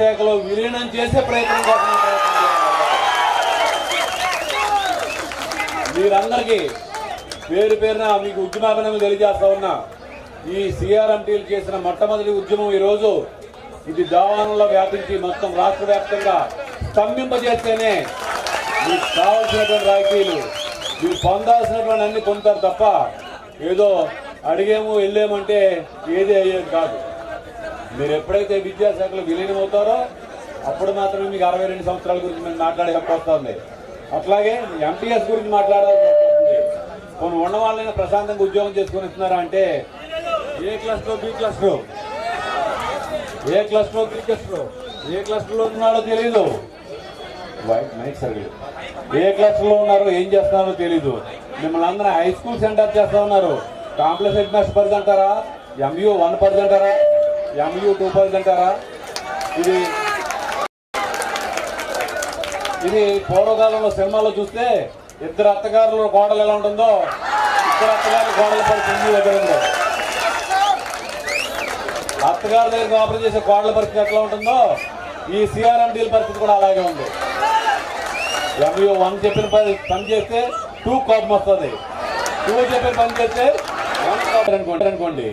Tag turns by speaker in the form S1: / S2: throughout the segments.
S1: శాఖలో విలీనం చేసే ప్రయత్నం కోసం మీరందరికీ పేరు పేరున మీకు ఉద్యమాభినందనలు తెలియజేస్తా ఉన్నా. ఈ సిఆర్ఎంటీలు చేసిన మొట్టమొదటి ఉద్యమం ఈరోజు ఇది దావానంలో వ్యాపించి మొత్తం రాష్ట్ర వ్యాప్తంగా స్తంభింపజేస్తేనే మీకు కావాల్సినటువంటి రాజకీయాలు మీరు పొందాల్సినటువంటి అన్ని పొందుతారు తప్ప ఏదో అడిగేమో వెళ్ళేమంటే ఏది అయ్యేది కాదు. మీరు ఎప్పుడైతే విద్యాశాఖలో విలీనం అవుతారో అప్పుడు మాత్రమే మీకు అరవై రెండు సంవత్సరాల గురించి మేము మాట్లాడే హక్కు వస్తుంది. అట్లాగే ఎంటీఎస్ గురించి మాట్లాడాల్సి వస్తుంది. కొన్ని ఉన్న వాళ్ళైనా ప్రశాంతంగా ఉద్యోగం చేసుకుని ఇస్తున్నారా అంటే ఏ క్లాస్లో బి క్లాస్లో? ఏ క్లాస్లో బి క్లాస్లో? ఏ క్లాస్లో ఉన్నాడో తెలియదు వైట్ నైట్ సరిగ్గా ఏ క్లాస్లో ఉన్నారో ఏం చేస్తున్నారో తెలీదు. మిమ్మల్ని అందరూ హై స్కూల్ సెంటర్ చేస్తా ఉన్నారు. కాంప్లెక్స్ హెడ్ మాస్టర్ పరిధి అంటారా? ఎంయూ వన్ పరిధి అంటారా? ఎంయూ టూ పరిధి అంటారా? ఇది ఇది పూర్వకాలంలో సినిమాలో చూస్తే ఇద్దరు అత్తగారుల కోడలు ఎలా ఉంటుందో ఇద్దరు అత్తగారుల కోడల పరిస్థితి దగ్గర ఉందో అత్తగారి దగ్గర ఆపరేట్ చేసే కోడల పరిస్థితి ఎట్లా ఉంటుందో ఈ సిఆర్ఎం డీల్ పరిస్థితి కూడా అలాగే ఉంది. ఎంఈఓ వన్ చెప్పిన పని పని చేస్తే టూ కోపం వస్తుంది. టూ చెప్పిన పని చేస్తే వన్ కోపం అనుకోండి అనుకోండి.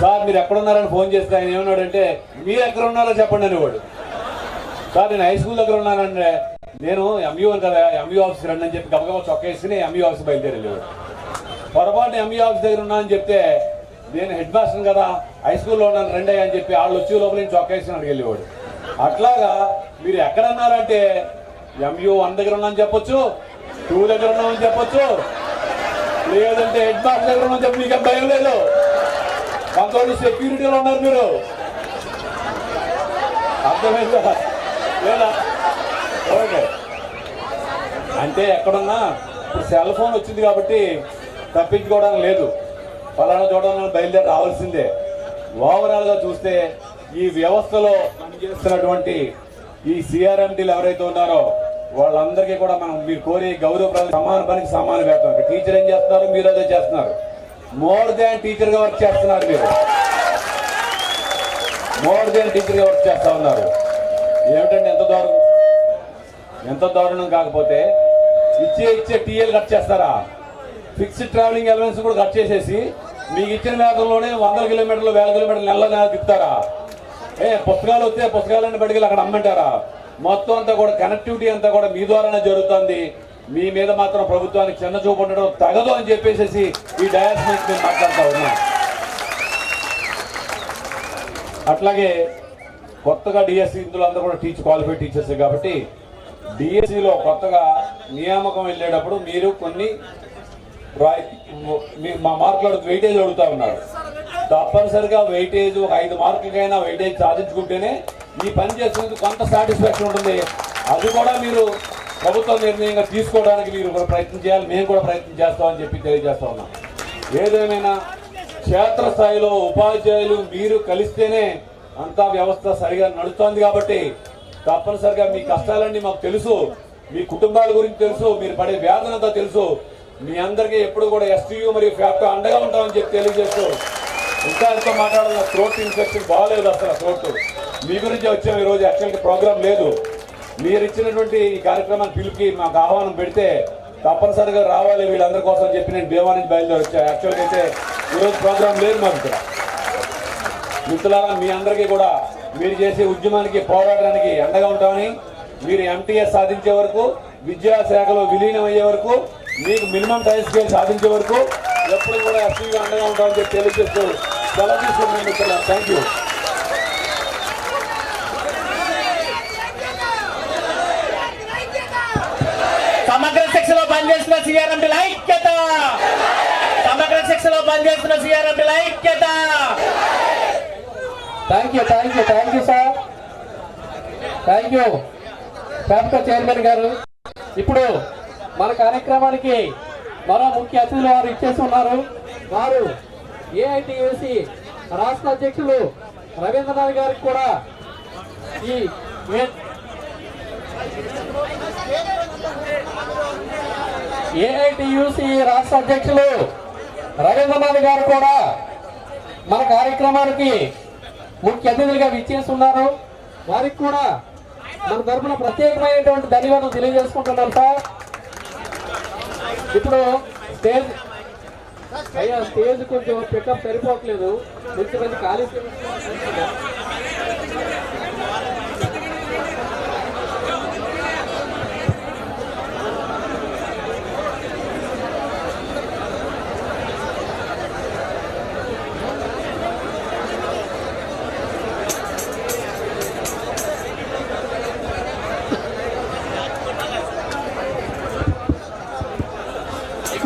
S1: సార్ మీరు ఎక్కడున్నారని ఫోన్ చేస్తే ఆయన ఏమన్నాడంటే మీరు ఎక్కడ ఉన్నారో చెప్పండి అనేవాడు. సార్ నేను హై స్కూల్ దగ్గర ఉన్నానంటే నేను ఎంఈఓ కదా ఎంఈఓ ఆఫీస్ రండి అని చెప్పి గబగబా చొక్కా వేసుకుని ఆఫీస్ బయలుదేరి పొరపాటు ఎంయూ ఆఫీస్ దగ్గర ఉన్నా అని చెప్తే నేను హెడ్ మాస్టర్ కదా హై స్కూల్లో ఉన్నాను రెండే అని చెప్పి వాళ్ళు వచ్చే లోపల నేను చొక్కా వేసుకుని అడిగి అట్లాగా మీరు ఎక్కడ ఉన్నారంటే ఎంయూ వన్ దగ్గర ఉన్నామని చెప్పొచ్చు టూ దగ్గర ఉన్నామని చెప్పొచ్చు. లేదంటే హెడ్ మాస్టర్ దగ్గర ఉన్నామని చెప్పి మీకు భయం లేదు. కొంతమంది సెక్యూరిటీలో ఉన్నారు మీరు. అర్థమైందా? లేదా? ఓకే. అంటే ఎక్కడున్నా ఇప్పుడు సెల్ ఫోన్ వచ్చింది కాబట్టి తప్పించుకోవడానికి లేదు. ఫలానా చూడడం బయలుదేరి రావాల్సిందే. ఓవరాల్గా చూస్తే ఈ వ్యవస్థలో పనిచేస్తున్నటువంటి ఈ సిఆర్ఎంటీలు ఎవరైతే ఉన్నారో వాళ్ళందరికీ కూడా మనం మీరు కోరే గౌరవ సమాన పనికి సమాన వేతనం. టీచర్ ఏం చేస్తున్నారు? మీరు అదే చేస్తున్నారు. మోర్ దాన్ టీచర్గా వర్క్ చేస్తున్నారు మీరు. మోర్ దాన్ టీచర్గా వర్క్ చేస్తా ఉన్నారు. ఏమిటండి ఎంత దారుణం? ఎంత దారుణం కాకపోతే ఇచ్చే ఇచ్చే టీఎల్ కట్ చేస్తారా? ఫిక్స్డ్ ట్రావెలింగ్ అలవెన్స్ కూడా కట్ చేసేసి మీకు ఇచ్చిన మేతల్లోనే వందల కిలోమీటర్లు వేల కిలోమీటర్లు నెల నెల తిప్పుతారా? ఏ పుస్తకాలు వస్తే పుస్తకాలన్నీ బడికి అక్కడ అమ్మంటారా? మొత్తం అంతా కూడా కనెక్టివిటీ అంతా కూడా మీ ద్వారానే జరుగుతుంది. మీ మీద మాత్రం ప్రభుత్వానికి చిన్న చూపు ఉండడం తగదు అని చెప్పేసి ఈ డయాస్ మీద నేను మాట్లాడుతూ ఉన్నా. అట్లాగే కొత్తగా డిఎస్సి ఇందులో అందరూ కూడా టీచర్ క్వాలిఫైడ్ టీచర్స్ కాబట్టి డిఎస్సిలో కొత్తగా నియామకం వెళ్ళేటప్పుడు మీరు కొన్ని మా మార్కులు వెయిటేజ్ అడుగుతా ఉన్నారు. తప్పనిసరిగా వెయిటేజ్ ఒక ఐదు మార్కులకైనా వెయిటేజ్ సాధించుకుంటేనే ఈ పని చేసినందుకు కొంత సాటిస్ఫాక్షన్ ఉంటుంది. అది కూడా మీరు ప్రభుత్వ నిర్ణయంగా తీసుకోవడానికి మీరు కూడా ప్రయత్నం చేయాలి. మేము కూడా ప్రయత్నం చేస్తామని చెప్పి తెలియజేస్తా ఉన్నాం. ఏదేమైనా క్షేత్రస్థాయిలో ఉపాధ్యాయులు మీరు కలిస్తేనే అంతా వ్యవస్థ సరిగా నడుస్తోంది కాబట్టి తప్పనిసరిగా మీ కష్టాలన్నీ మాకు తెలుసు. మీ కుటుంబాల గురించి తెలుసు. మీరు పడే వేదన అంతా తెలుసు. మీ అందరికీ ఎప్పుడు కూడా ఎస్టీయూ మరియు ఫ్యాక్టో అండగా ఉంటామని చెప్పి తెలియజేస్తూ ఇంకా ఎంతో మాట్లాడాలి థ్రోట్ ఇన్ఫెక్షన్ బాగాలేదు అసలు థ్రోట్ మీ గురించి వచ్చాం ఈరోజు. యాక్చువల్గా ప్రోగ్రామ్ లేదు. మీరు ఇచ్చినటువంటి ఈ కార్యక్రమాన్ని పిలిపి మాకు ఆహ్వానం పెడితే తప్పనిసరిగా రావాలి వీళ్ళందరి కోసం చెప్పి నేను భీమా నుంచి బయలుదేరి వచ్చా. యాక్చువల్గా అయితే ఈరోజు ప్రోగ్రామ్ లేదు మాకు ఇక్కడ మిత్రులారా మీ అందరికీ కూడా మీరు చేసే ఉద్యమానికి పోరాటానికి అండగా ఉంటామని మీరు ఎంటీఎస్ సాధించే వరకు విద్యాశాఖలో విలీనం అయ్యే వరకు మీకు మినిమం టైం స్కేల్ సాధించే వరకు ఎప్పుడు కూడా ఎస్పీగా అండగా ఉంటామని చెప్పి తెలియజేస్తూ సెలవు తీసుకుంటున్నాను మిత్రులారా థ్యాంక్ యూ
S2: సమగ్ర శిక్షలో పనిచేస్తున్న ఐక్యత. సమగ్ర శిక్షలో పనిచేస్తున్న సిఆర్ఎంపీ ఐక్యత.
S3: Thank you thank you thank you sir thank you ఫ్యాప్కో chairman గారు ఇప్పుడు మన కార్యక్రమానికి మరో ముఖ్య అతిథులు వారు ఇచ్చేసి ఉన్నారు వారు ఏఐటియూసి రాష్ట్ర అధ్యక్షులు రవీంద్రనాథ్ గారికి కూడా ఈ ఏఐటియుసి రాష్ట్ర అధ్యక్షులు రవీంద్రనాథ్ గారు కూడా మన కార్యక్రమానికి ముఖ్య అతిథులుగా విచ్చేస్తున్నారు. వారికి కూడా మన తరఫున ప్రత్యేకమైనటువంటి ధన్యవాదాలు తెలియజేసుకుంటున్నాం సార్. ఇప్పుడు స్టేజ్ అయ్యా స్టేజ్ కొంచెం పికప్ సరిపోవట్లేదు. కొంచెం కొంచెం ఖాళీ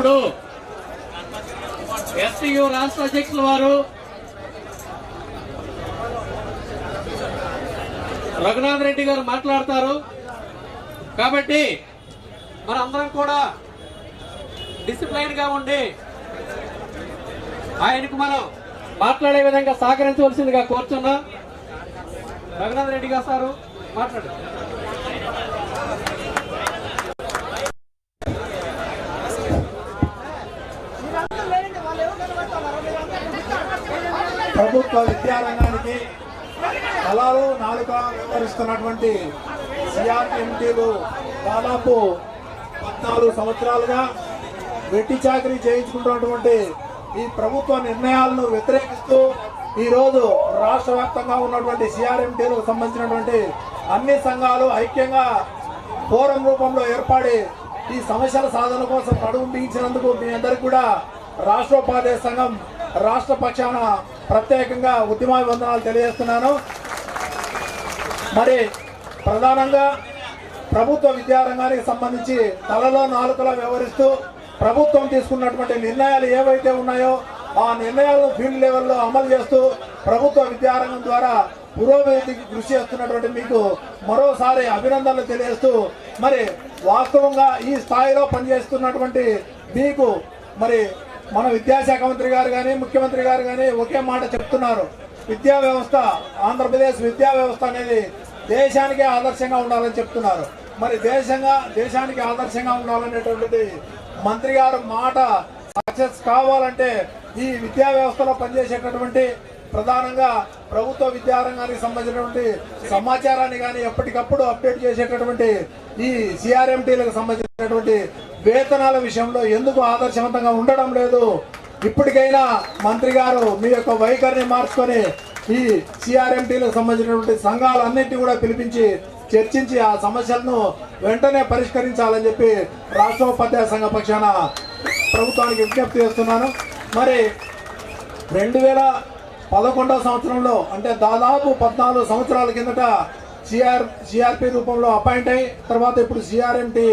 S3: ఇప్పుడు ఎస్టీయు రాష్ట్ర అధ్యక్షుల వారు. రఘునాథ్ రెడ్డి గారు మాట్లాడతారు. కాబట్టి మనందరం కూడా డిసిప్లైన్గా ఉండి ఆయనకు మనం మాట్లాడే విధంగా సహకరించవలసిందిగా కోరుచున్నాం. రఘునాథ్ రెడ్డి గారు సారు మాట్లాడు
S4: ప్రభుత్వ విద్యారంగానికి కళలు నాలుక వ్యవహరిస్తున్నటువంటి సిఆర్ఎంటీలు దాదాపు పద్నాలుగు సంవత్సరాలుగా వెట్టి చాకరీ చేయించుకుంటున్నటువంటి ఈ ప్రభుత్వ నిర్ణయాలను వ్యతిరేకిస్తూ ఈరోజు రాష్ట్ర వ్యాప్తంగా ఉన్నటువంటి సిఆర్ఎంటీలకు సంబంధించినటువంటి అన్ని సంఘాలు ఐక్యంగా ఫోరం రూపంలో ఏర్పడి ఈ సమస్యల సాధన కోసం అడుగు బిగించినందుకు మీ అందరికీ కూడా రాష్ట్రోపాధ్యాయ సంఘం రాష్ట్ర పక్షాన ప్రత్యేకంగా ఉద్యమాభివందనాలు తెలియజేస్తున్నాను. మరి ప్రధానంగా ప్రభుత్వ విద్యారంగానికి సంబంధించి తలలో నాలుకలా వ్యవహరిస్తూ ప్రభుత్వం తీసుకున్నటువంటి నిర్ణయాలు ఏవైతే ఉన్నాయో ఆ నిర్ణయాలను ఫీల్డ్ లెవెల్లో అమలు చేస్తూ ప్రభుత్వ విద్యారంగం ద్వారా పురోగతికి కృషి చేస్తున్నటువంటి మీకు మరోసారి అభినందనలు తెలియజేస్తూ మరి వాస్తవంగా ఈ స్థాయిలో పనిచేస్తున్నటువంటి మీకు మరి మన విద్యాశాఖ మంత్రి గారు కానీ ముఖ్యమంత్రి గారు కానీ ఒకే మాట చెప్తున్నారు. విద్యా వ్యవస్థ ఆంధ్రప్రదేశ్ విద్యా వ్యవస్థ అనేది దేశానికే ఆదర్శంగా ఉండాలని చెప్తున్నారు. మరి దేశంగా దేశానికి ఆదర్శంగా ఉండాలనేటువంటిది మంత్రి గారు మాట సక్సెస్ కావాలంటే ఈ విద్యా వ్యవస్థలో పనిచేసేటటువంటి ప్రధానంగా ప్రభుత్వ విద్యారంగానికి సంబంధించినటువంటి సమాచారాన్ని కానీ ఎప్పటికప్పుడు అప్డేట్ చేసేటటువంటి ఈ సిఆర్ఎంటీలకు సంబంధించినటువంటి వేతనాల విషయంలో ఎందుకు ఆదర్శవంతంగా ఉండడం లేదు? ఇప్పటికైనా మంత్రి గారు మీ యొక్క వైఖరిని మార్చుకొని ఈ సిఆర్ఎంటీలకు సంబంధించినటువంటి సంఘాలన్నింటినీ కూడా పిలిపించి చర్చించి ఆ సమస్యలను వెంటనే పరిష్కరించాలని చెప్పి రాష్ట్రోపాధ్యాయ సంఘ పక్షాన ప్రభుత్వానికి విజ్ఞప్తి చేస్తున్నాను. మరి రెండు వేల పదకొండవ సంవత్సరంలో అంటే దాదాపు పద్నాలుగు సంవత్సరాల కిందట సిఆర్ సిఆర్పి రూపంలో అపాయింట్ అయ్యి తర్వాత ఇప్పుడు సిఆర్ఎంటీ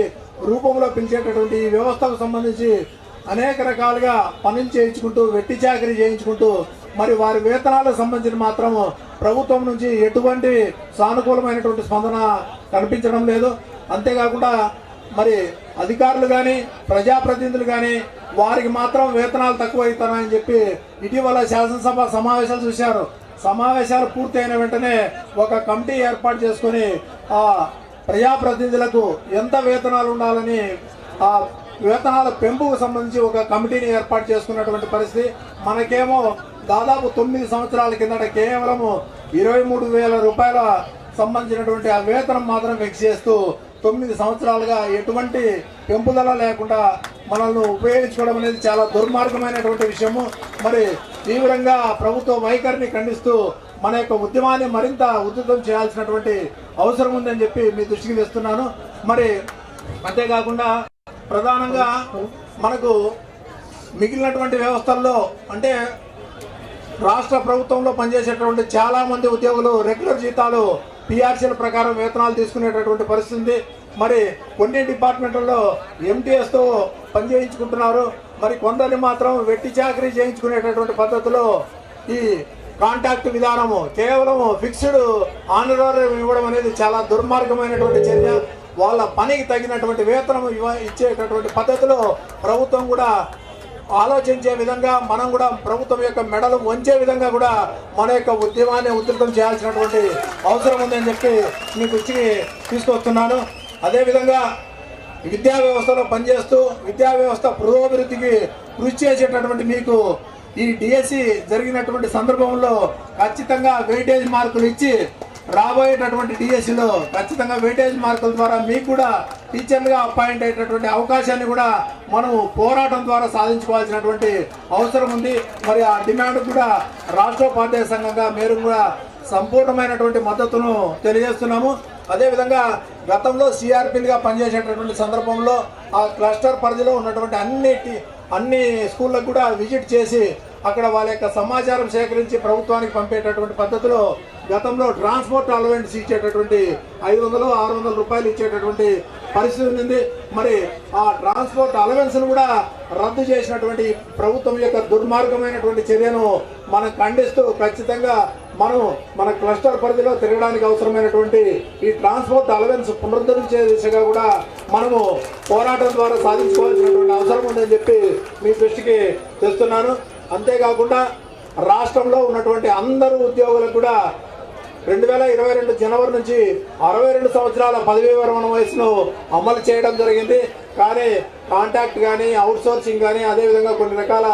S4: రూపంలో పిలిచేటటువంటి ఈ వ్యవస్థకు సంబంధించి అనేక రకాలుగా పనులు చేయించుకుంటూ వెట్టి చాకరీ చేయించుకుంటూ మరి వారి వేతనాలకు సంబంధించి మాత్రం ప్రభుత్వం నుంచి ఎటువంటి సానుకూలమైనటువంటి స్పందన కనిపించడం లేదు. అంతేకాకుండా మరి అధికారులు కానీ ప్రజాప్రతినిధులు కానీ వారికి మాత్రం వేతనాలు తక్కువ అవుతున్నాయని చెప్పి ఇటీవల శాసనసభ సమావేశాలు చూశారు. సమావేశాలు పూర్తయిన వెంటనే ఒక కమిటీ ఏర్పాటు చేసుకొని ప్రజాప్రతినిధులకు ఎంత వేతనాలు ఉండాలని ఆ వేతనాల పెంపుకు సంబంధించి ఒక కమిటీని ఏర్పాటు చేసుకున్నటువంటి పరిస్థితి. మనకేమో దాదాపు తొమ్మిది సంవత్సరాల కిందట కేవలము ఇరవై మూడు వేల రూపాయల సంబంధించినటువంటి ఆ వేతనం మాత్రం ఫిక్స్ చేస్తూ తొమ్మిది సంవత్సరాలుగా ఎటువంటి పెంపుదల లేకుండా మనల్ని ఉపయోగించుకోవడం అనేది చాలా దుర్మార్గమైనటువంటి విషయము. మరి తీవ్రంగా ప్రభుత్వ వైఖరిని ఖండిస్తూ మన యొక్క ఉద్యమాన్ని మరింత ఉధృతం చేయాల్సినటువంటి అవసరం ఉందని చెప్పి మీ దృష్టికి తెస్తున్నాను. మరి అంతేకాకుండా ప్రధానంగా మనకు మిగిలినటువంటి వ్యవస్థల్లో అంటే రాష్ట్ర ప్రభుత్వంలో పనిచేసేటువంటి చాలా మంది ఉద్యోగులు రెగ్యులర్ జీతాలు పిఆర్సీల ప్రకారం వేతనాలు తీసుకునేటటువంటి పరిస్థితి మరి కొన్ని డిపార్ట్మెంట్లలో ఎంటీఎస్తో పనిచేయించుకుంటున్నారు. మరి కొందరిని మాత్రం వెట్టి చాకరీ చేయించుకునేటటువంటి పద్ధతిలో ఈ కాంటాక్ట్ విధానము కేవలం ఫిక్స్డ్ ఆనరారం ఇవ్వడం అనేది చాలా దుర్మార్గమైనటువంటి చర్య. వాళ్ళ పనికి తగినటువంటి వేతనం ఇవ్వ ఇచ్చేటటువంటి పద్ధతిలో ప్రభుత్వం కూడా ఆలోచించే విధంగా మనం కూడా ప్రభుత్వం యొక్క మెడలు వంచే విధంగా కూడా మన యొక్క ఉద్యమాన్ని ఉధృతం చేయాల్సినటువంటి అవసరం ఉందని చెప్పి మీ దృష్టికి తీసుకొస్తున్నాను. అదేవిధంగా విద్యా వ్యవస్థలో పనిచేస్తూ విద్యా వ్యవస్థ పురోభివృద్ధికి కృషి చేసేటటువంటి మీకు ఈ డిఎస్సి జరిగినటువంటి సందర్భంలో ఖచ్చితంగా వెయిటేజ్ మార్కులు ఇచ్చి రాబోయేటటువంటి డిఎస్సిలో ఖచ్చితంగా వెయిటేజ్ మార్కుల ద్వారా మీకు కూడా టీచర్లుగా అపాయింట్ అయ్యేటటువంటి అవకాశాన్ని కూడా మనం పోరాటం ద్వారా సాధించుకోవాల్సినటువంటి అవసరం ఉంది. మరి ఆ డిమాండ్ కూడా రాష్ట్రోపాధ్యాయ సంఘంగా మీరు కూడా సంపూర్ణమైనటువంటి మద్దతును తెలియజేస్తున్నాము. అదేవిధంగా గతంలో సిఆర్పీలుగా పనిచేసేటటువంటి సందర్భంలో ఆ క్లస్టర్ పరిధిలో ఉన్నటువంటి అన్ని అన్ని స్కూళ్ళకు కూడా విజిట్ చేసి అక్కడ వాళ్ళ యొక్క సమాచారం సేకరించి ప్రభుత్వానికి పంపేటటువంటి పద్ధతిలో గతంలో ట్రాన్స్పోర్ట్ అలవెన్స్ ఇచ్చేటటువంటి ఐదు వందలు ఆరు వందల రూపాయలు ఇచ్చేటటువంటి పరిస్థితి ఉంది మరి ఆ ట్రాన్స్పోర్ట్ అలవెన్స్ను కూడా రద్దు చేసినటువంటి ప్రభుత్వం యొక్క దుర్మార్గమైనటువంటి చర్యను మనం ఖండిస్తూ ఖచ్చితంగా మనం మన క్లస్టర్ పరిధిలో తిరగడానికి అవసరమైనటువంటి ఈ ట్రాన్స్పోర్ట్ అలవెన్స్ పునరుద్ధరించే దిశగా కూడా మనము పోరాటం ద్వారా సాధించుకోవాల్సినటువంటి అవసరం ఉందని చెప్పి మీ దృష్టికి తెస్తున్నాను. అంతేకాకుండా రాష్ట్రంలో ఉన్నటువంటి అందరూ ఉద్యోగులకు కూడా రెండు వేల ఇరవై రెండు జనవరి నుంచి అరవై రెండు సంవత్సరాల పదవీ విరమణ వయసును అమలు చేయడం జరిగింది. కానీ కాంటాక్ట్ కానీ అవుట్సోర్సింగ్ కానీ అదేవిధంగా కొన్ని రకాల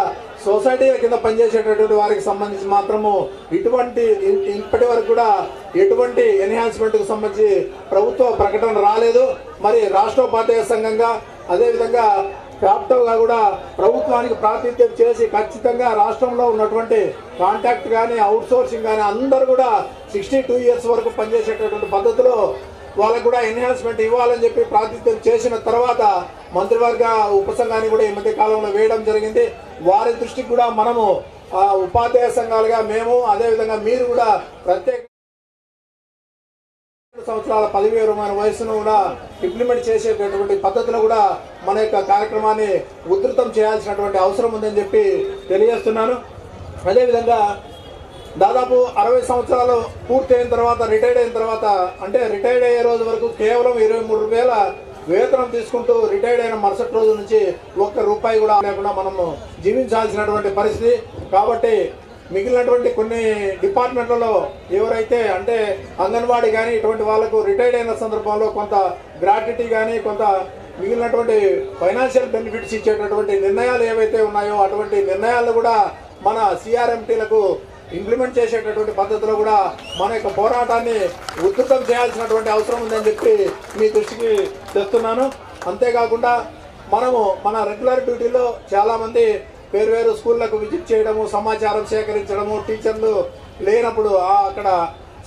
S4: సొసైటీ కింద పనిచేసేటటువంటి వారికి సంబంధించి మాత్రము ఇటువంటి ఇప్పటి వరకు కూడా ఎటువంటి ఎన్హాన్స్మెంట్కు సంబంధించి ప్రభుత్వ ప్రకటన రాలేదు. మరి రాష్ట్రోపాధ్యాయ సంఘంగా అదేవిధంగా క్యాప్టోగా కూడా ప్రభుత్వానికి ప్రాతినిధ్యం చేసి ఖచ్చితంగా రాష్ట్రంలో ఉన్నటువంటి కాంటాక్ట్ కానీ అవుట్సోర్సింగ్ కానీ అందరూ కూడా సిక్స్టీ టూ ఇయర్స్ వరకు పనిచేసేటటువంటి పద్ధతిలో వాళ్ళకు కూడా ఎన్హాన్స్మెంట్ ఇవ్వాలని చెప్పి ప్రాతినిధ్యం చేసిన తర్వాత మంత్రివర్గ ఉపసంఘాన్ని కూడా ఈ మధ్య కాలంలో వేయడం జరిగింది. వారి దృష్టికి కూడా మనము ఉపాధ్యాయ సంఘాలుగా మేము అదేవిధంగా మీరు కూడా ప్రత్యేక సంవత్సరాల పదవి విరమణ వయసును కూడా ఇంప్లిమెంట్ చేసేటటువంటి పద్ధతిలో కూడా మన యొక్క కార్యక్రమాన్ని ఉధృతం చేయాల్సినటువంటి అవసరం ఉందని చెప్పి తెలియజేస్తున్నాను. అదేవిధంగా దాదాపు అరవై సంవత్సరాలు పూర్తి అయిన తర్వాత రిటైర్డ్ అయిన తర్వాత అంటే రిటైర్డ్ అయ్యే రోజు వరకు కేవలం ఇరవై మూడు వేల వేతనం తీసుకుంటూ రిటైర్డ్ అయిన మరుసటి రోజు నుంచి ఒక్క రూపాయి కూడా లేకుండా మనము జీవించాల్సినటువంటి పరిస్థితి. కాబట్టి మిగిలినటువంటి కొన్ని డిపార్ట్మెంట్లలో ఎవరైతే అంటే అంగన్వాడీ కానీ ఇటువంటి వాళ్ళకు రిటైర్డ్ అయిన సందర్భంలో కొంత గ్రాట్యుటీ కానీ కొంత మిగిలినటువంటి ఫైనాన్షియల్ బెనిఫిట్స్ ఇచ్చేటటువంటి నిర్ణయాలు ఏవైతే ఉన్నాయో అటువంటి నిర్ణయాలు కూడా మన సిఆర్ఎంటీలకు ఇంప్లిమెంట్ చేసేటటువంటి పద్ధతిలో కూడా మన యొక్క పోరాటాన్ని ఉధృతం చేయాల్సినటువంటి అవసరం ఉందని చెప్పి మీ దృష్టికి తెస్తున్నాను. అంతేకాకుండా మనము మన రెగ్యులర్ డ్యూటీలో చాలామంది వేరు వేరు స్కూళ్ళకు విజిట్ చేయడము సమాచారం సేకరించడము టీచర్లు లేనప్పుడు అక్కడ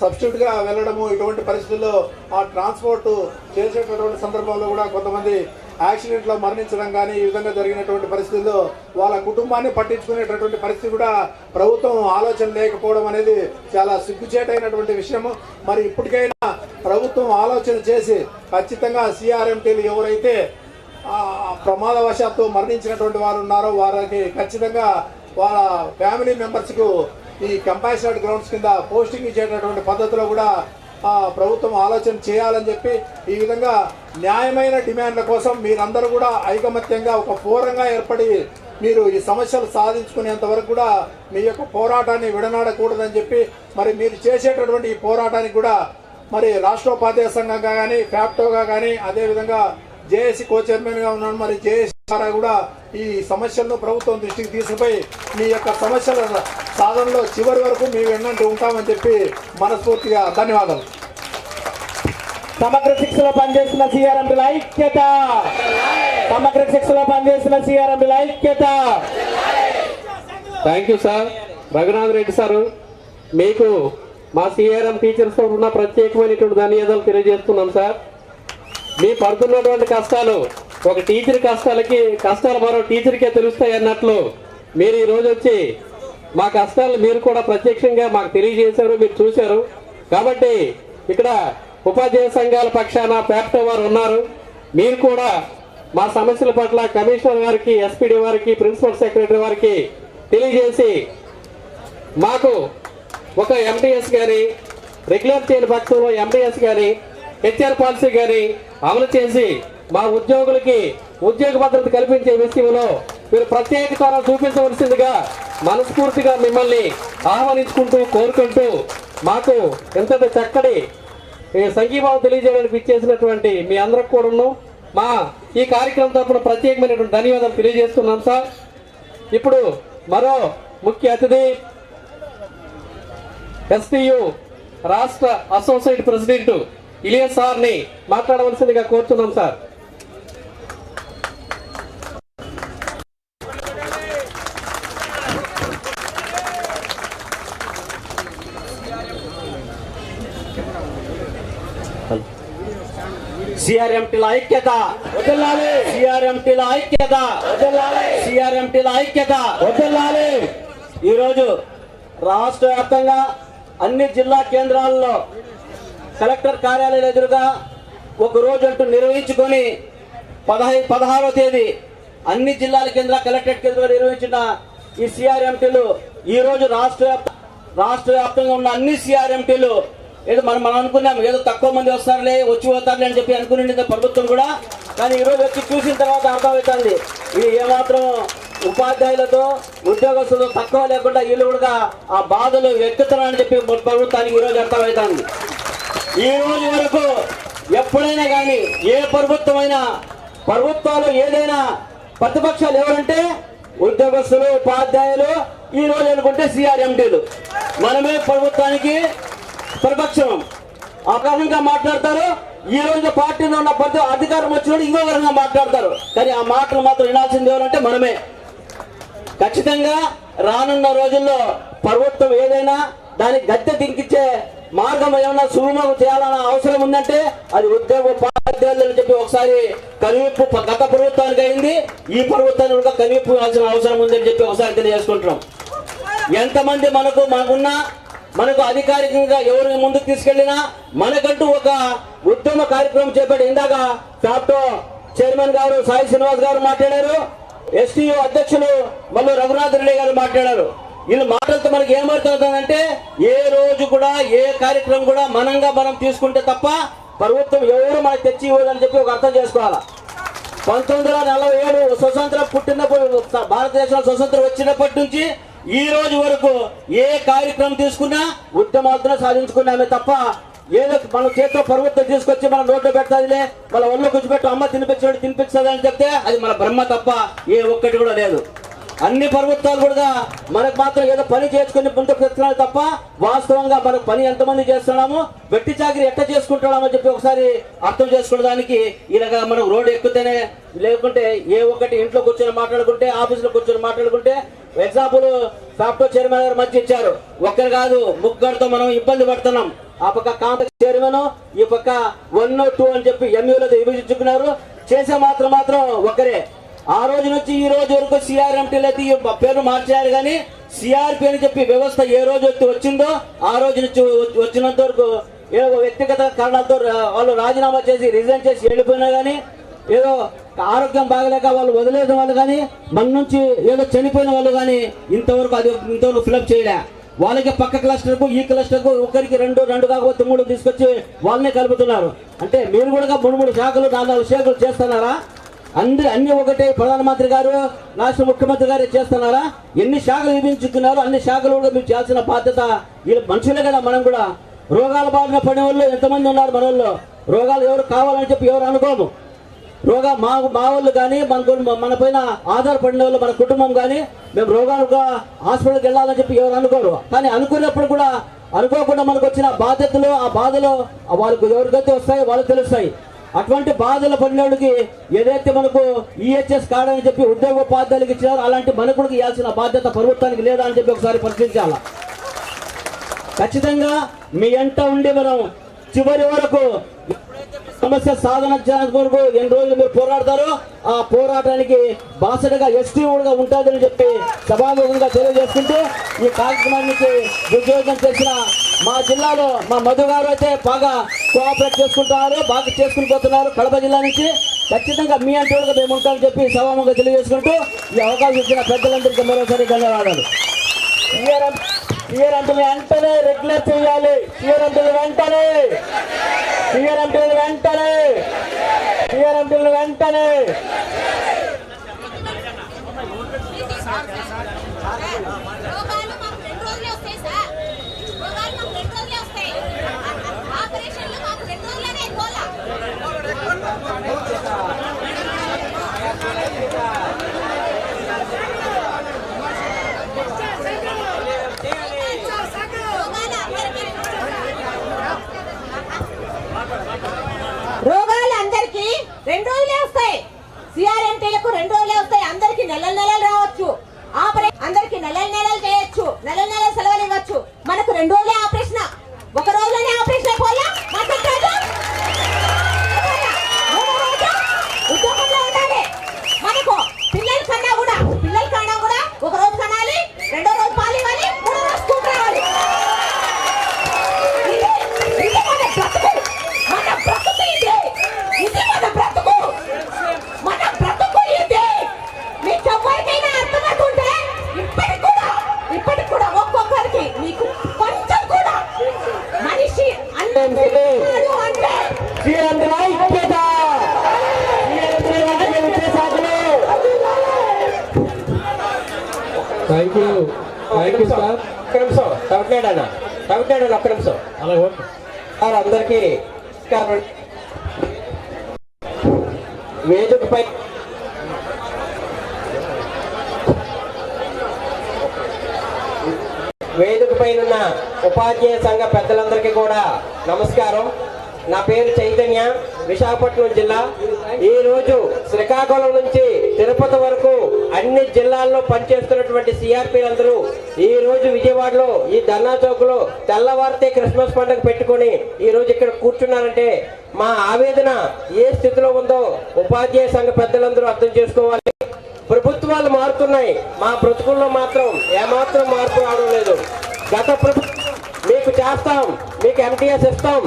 S4: సబ్స్టిట్యూట్గా వెళ్ళడము ఇటువంటి పరిస్థితుల్లో ఆ ట్రాన్స్పోర్ట్ చేసేటటువంటి సందర్భంలో కూడా కొంతమంది యాక్సిడెంట్లో మరణించడం కానీ ఈ విధంగా జరిగినటువంటి పరిస్థితుల్లో వాళ్ళ కుటుంబాన్ని పట్టించుకునేటటువంటి పరిస్థితి కూడా ప్రభుత్వం ఆలోచన లేకపోవడం అనేది చాలా సిగ్గుచేటైనటువంటి విషయము. మరి ఇప్పటికైనా ప్రభుత్వం ఆలోచన చేసి ఖచ్చితంగా సిఆర్ఎంటీలు ఎవరైతే ప్రమాదవశాత్తు మరణించినటువంటి వారు ఉన్నారో. వారికి ఖచ్చితంగా వాళ్ళ ఫ్యామిలీ మెంబర్స్కు ఈ కంపాషనెట్ గ్రౌండ్స్ కింద పోస్టింగ్ ఇచ్చేటటువంటి పద్ధతిలో కూడా ప్రభుత్వం ఆలోచన చేయాలని చెప్పి ఈ విధంగా న్యాయమైన డిమాండ్ల కోసం మీరందరూ కూడా ఐకమత్యంగా ఒక ఫోరంగా ఏర్పడి మీరు ఈ సమస్యలు సాధించుకునేంత వరకు కూడా మీ యొక్క పోరాటాన్ని విడనాడకూడదని చెప్పి మరి మీరు చేసేటటువంటి ఈ పోరాటానికి కూడా మరి రాష్ట్రోపాధ్యాయ సంఘంగా కానీ ఫ్యాప్టోగా కానీ అదేవిధంగా జేఏసీ కో చైర్మన్గా ఉన్నాను మరి జేఏసీ ద్వారా కూడా ఈ సమస్యలను ప్రభుత్వం దృష్టికి తీసుకుపోయి మీ యొక్క సమస్యల సాధనలో చివరి వరకు మీ వెన్నంటి ఉంటామని చెప్పి మనస్ఫూర్తిగా ధన్యవాదాలు.
S2: సమగ్ర శిక్షలో పనిచేస్తున్న సిఆర్ఎంపీల ఐక్యత. సమగ్ర శిక్షలో పనిచేస్తున్న సిఆర్ఎంపీల ఐక్యత.
S3: Thank you sir. Raghunath Reddy sir మీకు మా సిఆర్ఎం టీచర్స్ ఉన్న ప్రత్యేకమైనటువంటి ధన్యవాదాలు తెలియజేస్తున్నాం సార్. మీ పడుతున్నటువంటి కష్టాలు ఒక టీచర్ కష్టాలకి కష్టాలు మరో టీచర్కే తెలుస్తాయి అన్నట్లు మీరు ఈరోజు వచ్చి మా కష్టాలు మీరు కూడా ప్రత్యక్షంగా మాకు తెలియజేశారు మీరు చూశారు. కాబట్టి ఇక్కడ ఉపాధ్యాయ సంఘాల పక్షాన పేపటో వారు ఉన్నారు. మీరు కూడా మా సమస్యల పట్ల కమిషనర్ గారికి ఎస్పీడీ వారికి ప్రిన్సిపల్ సెక్రటరీ వారికి తెలియజేసి మాకు ఒక ఎంటీఎస్ కానీ రెగ్యులర్ చేయని పక్షంలో ఎంటీఎస్ కానీ హెచ్ఆర్ పాలసీ కానీ అమలు చేసి మా ఉద్యోగులకి ఉద్యోగ భద్రత కల్పించే విషయంలో మీరు ప్రత్యేక చొరవ చూపించవలసిందిగా మనస్ఫూర్తిగా మిమ్మల్ని ఆహ్వానించుకుంటూ కోరుకుంటూ మాకు ఎంత చక్కటి సంఘీభావం తెలియజేయడానికి ఇచ్చేసినటువంటి మీ అందరికి కూడాను మా ఈ కార్యక్రమం తరఫున ప్రత్యేకమైనటువంటి ధన్యవాదాలు తెలియజేస్తున్నాం సార్. ఇప్పుడు మరో ముఖ్య అతిథి ఎస్టీయు రాష్ట్ర అసోసియేట్ ప్రెసిడెంట్ ఇలియస్ సార్ని మాట్లాడవలసిందిగా కోరుతున్నాం సార్.
S2: సిఆర్ఎంటీల ఐక్యత. వదలాలి. సిఆర్ఎంటీల ఐక్యత. వదలాలి. సిఆర్ఎంటీల ఐక్యత. వదలాలి. ఈరోజు రాష్ట్ర వ్యాప్తంగా అన్ని జిల్లా కేంద్రాల్లో కలెక్టర్ కార్యాలయం ఎదురుగా ఒక రోజు అంటూ నిర్వహించుకొని పదహై పదహారో తేదీ అన్ని జిల్లాల కేంద్ర కలెక్టరేట్ కేంద్ర నిర్వహించిన ఈ సిఆర్ఎంటీలు ఈ రోజు రాష్ట్ర రాష్ట్ర వ్యాప్తంగా ఉన్న అన్ని సిఆర్ఎంటీలు ఏదో మనం మనం అనుకున్నాం ఏదో తక్కువ మంది వస్తారులే వచ్చి పోతారులే అని చెప్పి అనుకునే ప్రభుత్వం కూడా. కానీ ఈరోజు వచ్చి చూసిన తర్వాత అర్థమవుతుంది. ఇది ఏమాత్రం ఉపాధ్యాయులతో ఉద్యోగస్తులతో తక్కువ లేకుండా వీళ్ళు కూడా ఆ బాధలు ఎక్కుతున్నారని చెప్పి ప్రభుత్వానికి ఈరోజు అర్థమవుతుంది. ఈ రోజు వరకు ఎప్పుడైనా కానీ ఏ ప్రభుత్వమైనా ప్రభుత్వాలు ఏదైనా ప్రతిపక్షాలు ఎవరంటే ఉద్యోగస్తులు ఉపాధ్యాయులు ఈ రోజు అనుకుంటే సిఆర్ఎంటీలు మనమే ప్రభుత్వానికి ప్రతిపక్షం. ఆ మాట్లాడతారు ఈ రోజు పార్టీలో ఉన్న ప్రతి అధికారం వచ్చినప్పుడు ఇంకో విధంగా మాట్లాడతారు. కానీ ఆ మాటలు మాత్రం వినాల్సింది ఎవరంటే మనమే. ఖచ్చితంగా రానున్న రోజుల్లో ప్రభుత్వం ఏదైనా దానికి గద్దె దింకిచ్చే మార్గం ఏమైనా సులభం చేయాలన్న అవసరం ఉందంటే అది ఉద్యోగ ఉపాధ్యాయులు అని చెప్పి ఒకసారి కనువిప్పు గత ప్రభుత్వానికి అయింది ఈ ప్రభుత్వానికి కూడా కనివిప్పు అవసరం ఉందని చెప్పి ఒకసారి తెలియజేసుకుంటున్నాం. ఎంతమంది మనకు మనకున్న మనకు అధికారికంగా ఎవరిని ముందుకు తీసుకెళ్ళినా మనకంటూ ఒక ఉద్యమ కార్యక్రమం చేపట్టి ఇందాక ఫ్యాప్టో చైర్మన్ గారు సాయి శ్రీనివాస్ గారు మాట్లాడారు ఎస్టీయూ అధ్యక్షులు మళ్ళీ రఘునాథ్ రెడ్డి గారు మాట్లాడారు. వీళ్ళ మాటలతో మనకి ఏమవుతుందంటే ఏ రోజు కూడా ఏ కార్యక్రమం కూడా మనంగా మనం తీసుకుంటే తప్ప ప్రభుత్వం ఎవరు మనకు తెచ్చి ఇవ్వదని చెప్పి ఒక అర్థం చేసుకోవాలా? పంతొమ్మిది వందల నలభై ఏడు స్వతంత్రం పుట్టినప్పుడు భారతదేశంలో స్వతంత్రం వచ్చినప్పటి నుంచి ఈ రోజు వరకు ఏ కార్యక్రమం తీసుకున్నా ఉద్యమాలతో సాధించుకున్నామే తప్ప ఏదో మన చేతిలో ప్రభుత్వం తీసుకొచ్చి మన నోట్లో పెట్టాదిలే మన ఒళ్ళు కూర్చోబెట్టి అమ్మ తినిపించాడు తినిపించదు అని చెప్తే అది మన బ్రహ్మ తప్ప ఏ ఒక్కటి కూడా లేదు. అన్ని ప్రభుత్వాలు కూడా మనకు మాత్రం ఏదో పని చేసుకుని ముందుకు తెస్తున్నాయి తప్ప వాస్తవంగా మనకు పని ఎంతమంది చేస్తున్నాము వెట్టి చాకరి ఎట్ట చేసుకుంటున్నామో చెప్పి ఒకసారి అర్థం చేసుకోవడానికి ఇలాగా మనం రోడ్డు ఎక్కుతేనే లేకుంటే ఏ ఒక్కటి ఇంట్లో కూర్చొని మాట్లాడుకుంటే ఆఫీసులో కూర్చొని మాట్లాడుకుంటే ఎగ్జాంపుల్ సాఫ్ట్వేర్ చైర్మన్ గారు మంచి ఇచ్చారు. ఒక్కరు కాదు ముగ్గురితో మనం ఇబ్బంది పడుతున్నాం. ఆ పక్క కాంప్లెక్స్ చైర్మన్ ఈ పక్క వన్ టూ అని చెప్పి ఎంయూలో విభజించుకున్నారు. చేసే మాత్రం మాత్రం ఒకరే ఆ రోజు నుంచి ఈ రోజు వరకు సిఆర్ అయితే ఈ పేరు మార్చారు కానీ సిఆర్పి అని చెప్పి వ్యవస్థ ఏ రోజు వచ్చిందో ఆ రోజు నుంచి వచ్చి- వచ్చినంత వరకు ఏదో వ్యక్తిగత కారణాలతో వాళ్ళు రాజీనామా చేసి రిజైన్ చేసి వెళ్ళిపోయినా కానీ ఏదో ఆరోగ్యం బాగలేక వాళ్ళు వదిలేసిన వాళ్ళు కానీ మన నుంచి ఏదో చనిపోయిన వాళ్ళు కానీ ఇంతవరకు అది ఇంతవరకు ఫిలప్ చేయలే. వాళ్ళకి పక్క క్లస్టర్కు ఈ క్లస్టర్కు ఒకరికి రెండు రెండు కాకపోతే మూడు తీసుకొచ్చి వాళ్ళనే కలుపుతున్నారు. అంటే మీరు కూడా మూడు మూడు శాఖలు నాలుగు శాఖలు చేస్తున్నారా? అందరి అన్ని ఒకటే ప్రధానమంత్రి గారు రాష్ట్ర ముఖ్యమంత్రి గారు చేస్తున్నారా? ఎన్ని శాఖలు విభజించుకున్నారో అన్ని శాఖలు కూడా మీరు చేయాల్సిన బాధ్యత వీళ్ళు మనుషులే కదా మనం కూడా. రోగాల బారిన పడిన వాళ్ళు ఎంతమంది ఉన్నారు మన వాళ్ళు? రోగాలు ఎవరు కావాలని చెప్పి ఎవరు అనుకోము. రోగా మా మా వాళ్ళు కానీ మనకు మన పైన ఆధారపడిన వాళ్ళు మన కుటుంబం కానీ మేము రోగాలుగా హాస్పిటల్కి వెళ్ళాలని చెప్పి ఎవరు అనుకోరు. కానీ అనుకున్నప్పుడు కూడా అనుకోకుండా మనకు వచ్చిన బాధ్యతలు ఆ బాధలు వాళ్ళకు ఎవరికైతే వస్తాయో వాళ్ళకి తెలుస్తాయి. అటువంటి బాధలు పడినోడికి ఏదైతే మనకు ఈహెచ్ఎస్ కార్డు అని చెప్పి ఉద్యోగ ఉపాధ్యాయులకు ఇచ్చినారో అలాంటి మనకుడికి ఇవ్వాల్సిన బాధ్యత ప్రభుత్వానికి లేదా అని చెప్పి ఒకసారి పరిశీలించాలా ఖచ్చితంగా మీ ఎంట ఉండి మనం చివరి వరకు సమస్య సాధన కొరకు ఎన్ని రోజులు మీరు పోరాడతారో ఆ పోరాటానికి బాసటగా ఎస్టీ కూడా ఉంటుందని చెప్పి సభాముఖంగా తెలియజేసుకుంటూ ఈ కార్యక్రమానికి దుర్యోగం చేసిన మా జిల్లాలో మా మధు గారు అయితే బాగా కోఆపరేట్ చేసుకుంటున్నారు బాగా చేసుకుని పోతున్నారు కడప జిల్లా నుంచి. ఖచ్చితంగా మీ అంటే కూడా మేము ఉంటామని చెప్పి సభాముఖంగా తెలియజేసుకుంటూ ఈ అవకాశం ఇచ్చిన పెద్దలందరికీ మరోసారి ధన్యవాదాలు. సీఆర్ఎం సీఆర్ఎంపీ వెంటనే రెగ్యులర్ చేయాలి. సీఆర్ఎంపీ వెంటనే. టీఆర్ఎంపీలు వెంటనే. టీఆర్ఎంపీలు వెంటనే.
S5: ఆపరేషన్లు మాకు రెండు రోజులనే అయిపోలా సిఆర్ఎంటీలకు రెండు రోజులే వస్తాయి. అందరికి నెల నెలలు రావచ్చు. ఆపరేషన్ అందరికి నెల నెలలు చేయొచ్చు. నెల నెల సెలవులు ఇవ్వచ్చు. మనకు రెండు రోజులే ఆపరేషన్
S6: వేదికపై వేదికపై ఉన్న ఉపాధ్యాయ సంఘ పెద్దలందరికీ కూడా నమస్కారం. నా పేరు చైతన్య విశాఖపట్నం జిల్లా. ఈరోజు శ్రీకాకుళం నుంచి తిరుపతి వరకు అన్ని జిల్లాల్లో పనిచేస్తున్నటువంటి సిఆర్పీలందరూ ఈ రోజు విజయవాడలో ఈ ధర్నా చౌక్లో తెల్లవారితే క్రిస్మస్ పండుగ పెట్టుకొని ఈ రోజు ఇక్కడ కూర్చున్నారంటే మా ఆవేదన ఏ స్థితిలో ఉందో ఉపాధ్యాయ సంఘ పెద్దలందరూ అర్థం చేసుకోవాలి. ప్రభుత్వాలు మారుతున్నాయి. మా బ్రతుకుల్లో మాత్రం ఏమాత్రం మార్పు రావడం లేదు. గత ప్రభుత్వం మీకు చేస్తాం మీకు ఎంటీఎస్ ఇస్తాం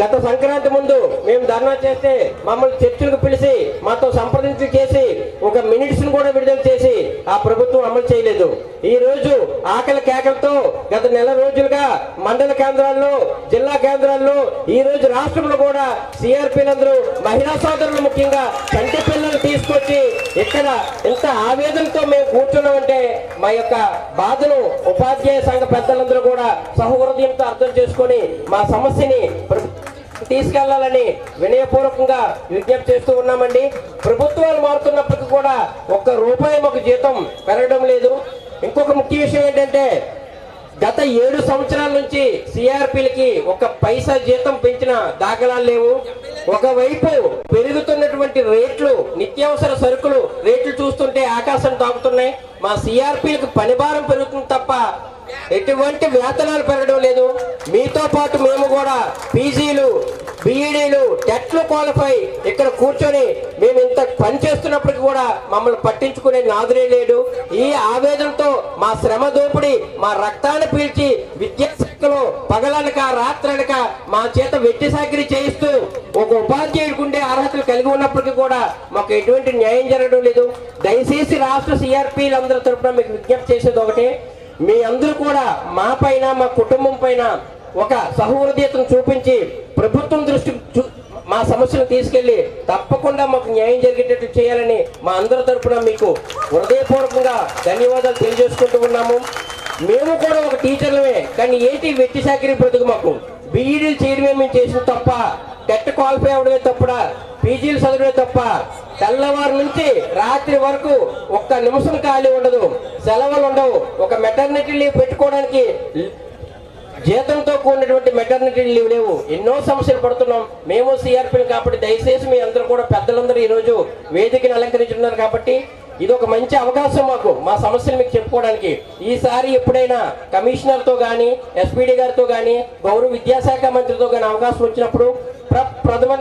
S6: గత సంక్రాంతి ముందు మేము ధర్నా చేస్తే మమ్మల్ని చర్చలకు పిలిచి మాతో సంప్రదించి చేసి ఒక మినిట్స్ కూడా విడుదల చేసి ఆ ప్రభుత్వం అమలు చేయలేదు. ఈ రోజు ఆకలి కేకలతో గత నెల రోజులుగా మండల కేంద్రాల్లో జిల్లా కేంద్రాల్లో ఈ రోజు రాష్ట్రంలో కూడా సిఆర్పీలందరూ మహిళా సోదరులు ముఖ్యంగా కంటి పిల్లలు తీసుకొచ్చి ఇక్కడ ఇంత ఆవేదనతో మేము కూర్చున్నామంటే మా యొక్క బాధను ఉపాధ్యాయ సంఘ పెద్దలందరూ కూడా సహృదయంతో అర్థం చేసుకొని మా సమస్యని తీసుకెళ్ళాలని వినయపూర్వకంగా విజ్ఞప్తి చేస్తూ ఉన్నామండి. ప్రభుత్వాలు మారుతున్నప్పటికీ కూడా ఒక్క రూపాయి మాకు జీతం పెరగడం లేదు. ఇంకొక ముఖ్య విషయం ఏంటంటే గత ఏడు సంవత్సరాల నుంచి సిఆర్పీలకి ఒక పైసా జీతం పెంచిన దాఖలాలు లేవు. ఒకవైపు పెరుగుతున్నటువంటి రేట్లు నిత్యావసర సరుకులు రేట్లు చూస్తుంటే ఆకాశం తాకుతున్నాయి. మా సిఆర్పీలకు పనిభారం పెరుగుతుంది తప్ప ఎటువంటి వేతనాలు పెరగడం లేదు. మీతో పాటు మేము కూడా పీజీలు బీఈడీలు టెట్లు క్వాలిఫై ఇక్కడ కూర్చొని మేము ఇంత పని చేస్తున్నప్పటికీ కూడా మమ్మల్ని పట్టించుకునే నాదురే లేడు. ఈ ఆవేదనతో మా శ్రమ దోపిడి మా రక్తాన్ని పీల్చి విద్యాశాఖలో పగలనక రాత్రనక మా చేత వెట్టి సాకిరి చేయిస్తూ ఒక ఉపాధ్యాయుడికి ఉండే అర్హతలు కలిగి ఉన్నప్పటికీ కూడా మాకు ఎటువంటి న్యాయం జరగడం లేదు. దయచేసి రాష్ట్ర సిఆర్పీలందరి తరపున మీకు విజ్ఞప్తి చేసేది ఒకటే. మీ అందరూ కూడా మా పైన మా కుటుంబం పైన ఒక సహృదయతను చూపించి ప్రభుత్వం దృష్టికి చూ- మా సమస్యను తీసుకెళ్ళి తప్పకుండా మాకు న్యాయం జరిగేటట్టు చేయాలని మా అందరి తరపున మీకు హృదయపూర్వకంగా ధన్యవాదాలు తెలియజేసుకుంటూ ఉన్నాము. మేము కూడా ఒక టీచర్లమే కానీ ఏంటి వెట్టి సాకిరి బ్రతుకు మాకు. బీఈడీలు చేయడమే మేము చేసిన తప్ప టెట్ క్వాలిఫై అవడమే తప్పడా పీజీలు చదవడమే తప్ప తెల్లవారు నుంచి రాత్రి వరకు ఒక్క నిమిషం ఖాళీ ఉండదు. సెలవులు ఉండవు. ఒక మెటర్నిటీ లీవ్ పెట్టుకోవడానికి జీతంతో కూడినటువంటి మెటర్నిటీ లీవ్ లేవు. ఎన్నో సమస్యలు పడుతున్నాం. మేము సిఆర్పీలు కాబట్టి దయచేసి మీ అందరూ కూడా పెద్దలందరూ ఈ రోజు వేదికని అలంకరించున్నారు కాబట్టి ఇది ఒక మంచి అవకాశం మాకు మా సమస్యలు మీకు చెప్పుకోవడానికి. ఈసారి ఎప్పుడైనా కమిషనర్తో కానీ ఎస్పీడీ గారితో కానీ గౌరవ విద్యాశాఖ మంత్రితో కానీ అవకాశం వచ్చినప్పుడు ప్రప్రథమ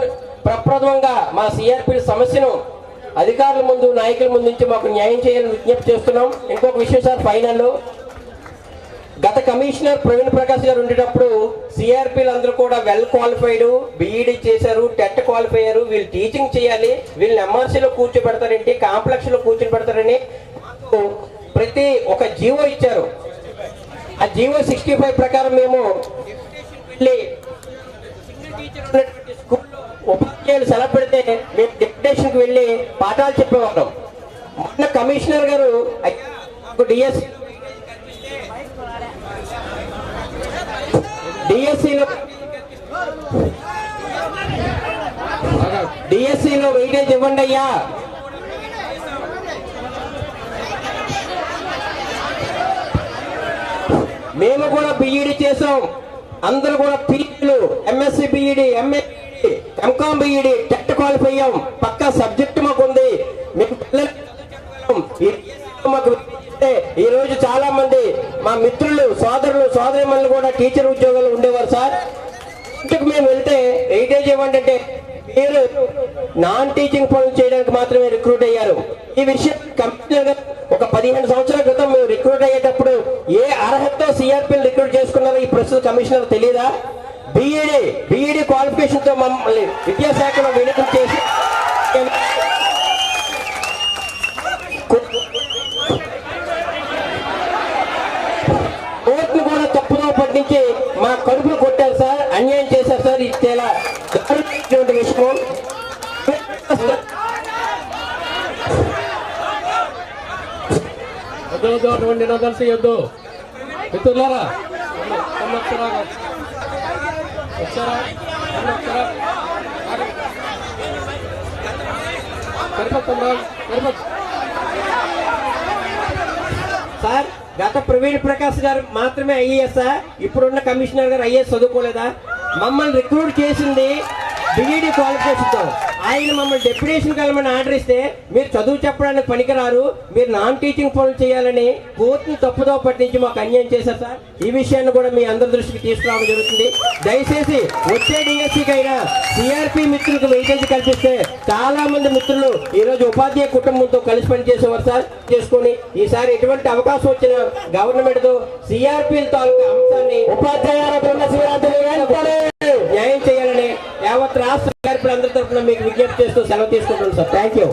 S6: ప్రప్రథమంగా మా సిఆర్పీ సమస్యను అధికారుల ముందు నాయకుల ముందు నుంచి మాకు న్యాయం చేయాలని విజ్ఞప్తి చేస్తున్నాం. ఇంకొక విషయం సార్ ఫైనల్ గత కమిషనర్ ప్రవీణ్ ప్రకాష్ గారు ఉండేటప్పుడు సిఆర్పీలు అందరూ కూడా వెల్ క్వాలిఫైడ్ బీఈడీ చేశారు టెట్ క్వాలిఫై అయ్యారు. వీళ్ళు టీచింగ్ చేయాలి. వీళ్ళని ఎంఆర్సీలో కూర్చోబెడతారేంటి? కాంప్లెక్స్లో కూర్చోబెడతారని ప్రతి ఒక జీవో ఇచ్చారు. ఆ జీవో సిక్స్టీ ఫైవ్ ప్రకారం మేము వెళ్ళి స్కూల్లో ఉపాధ్యాయులు సెలవు పెడితే మేము డిప్యుటేషన్కి వెళ్ళి పాఠాలు చెప్పేవాళ్ళం. మొన్న కమిషనర్ గారు డిఎస్ డిఎస్సిలో డిఎస్సిలో వెయిటేజ్ ఇవ్వండి అయ్యా. మేము కూడా బిఈడి చేసాం అందరూ కూడా పీజీలు MSc BEd MA MCom BEd TET qualify అయ్యాం పక్కా సబ్జెక్ట్ మాకు ఉంది మీకు మాకు అంటే ఈ రోజు చాలా మంది మా మిత్రులు సోదరులు సోదరిమణులు కూడా టీచర్ ఉద్యోగాలు ఉండేవారు సార్. ఇంటికి మేము వెళ్తే వెయిటేజ్ ఏమంటే మీరు నాన్ టీచింగ్ పనులు చేయడానికి మాత్రమే రిక్రూట్ అయ్యారు. ఈ విషయం కంపెనీ ఒక పదిహేను సంవత్సరాల క్రితం మేము రిక్రూట్ అయ్యేటప్పుడు ఏ అర్హతతో సిఆర్పి రిక్రూట్ చేసుకున్నారో ఈ ప్రస్తుత కమిషనర్ తెలియదా? బిఈడి బిఈడి క్వాలిఫికేషన్తో మమ్మల్ని విద్యాశాఖలో విలీనం చేసి కోర్టును కూడా తప్పుదో పట్టించి మా కడుపులు కొట్టారు సార్ అన్యాయం చేశారు సార్ ఇది చాలా దారుణమైనటువంటి విషయం.
S3: వద్దు వద్దు నినాదాలు చేయొద్దు మిత్రులారా
S6: సార్ గత ప్రవీణ్ ప్రకాష్ గారు మాత్రమే ఐఏఎస్ ఇప్పుడున్న కమిషనర్ గారు ఐఏఎస్ చదువుకోలేదా? మమ్మల్ని రిక్రూట్ చేసింది బిఈడి క్వాలిఫికేషన్తో. ఆయన మమ్మల్ని డెప్యుటేషన్ కలమని ఆర్డర్ ఇస్తే మీరు చదువు చెప్పడానికి పనికిరారు మీరు నాన్ టీచింగ్ పనులు చేయాలని కోర్టును తప్పుదో పట్టించి మాకు అన్యాయం చేశారు సార్. ఈ విషయాన్ని కూడా మీ అందరి దృష్టికి తీసుకురావడం జరుగుతుంది. దయచేసి వచ్చే డిఎస్సికి అయినా సిఆర్పి మిత్రులకు వెయిటేజ్ కల్పిస్తే చాలా మంది మిత్రులు ఈ రోజు ఉపాధ్యాయ కుటుంబంతో కలిసి పనిచేసేవారు సార్. చేసుకొని ఈసారి ఎటువంటి అవకాశం వచ్చిన గవర్నమెంట్తో సిఆర్పి తాలూకా అంశాన్ని వెంటనే న్యాయం చేయాలని యావత్ రాష్ట్ర కార్యక్రమాలందరి తరఫున మీకు విజ్ఞప్తి చేస్తూ సెలవు తీసుకుంటున్నాను సార్. Thank you.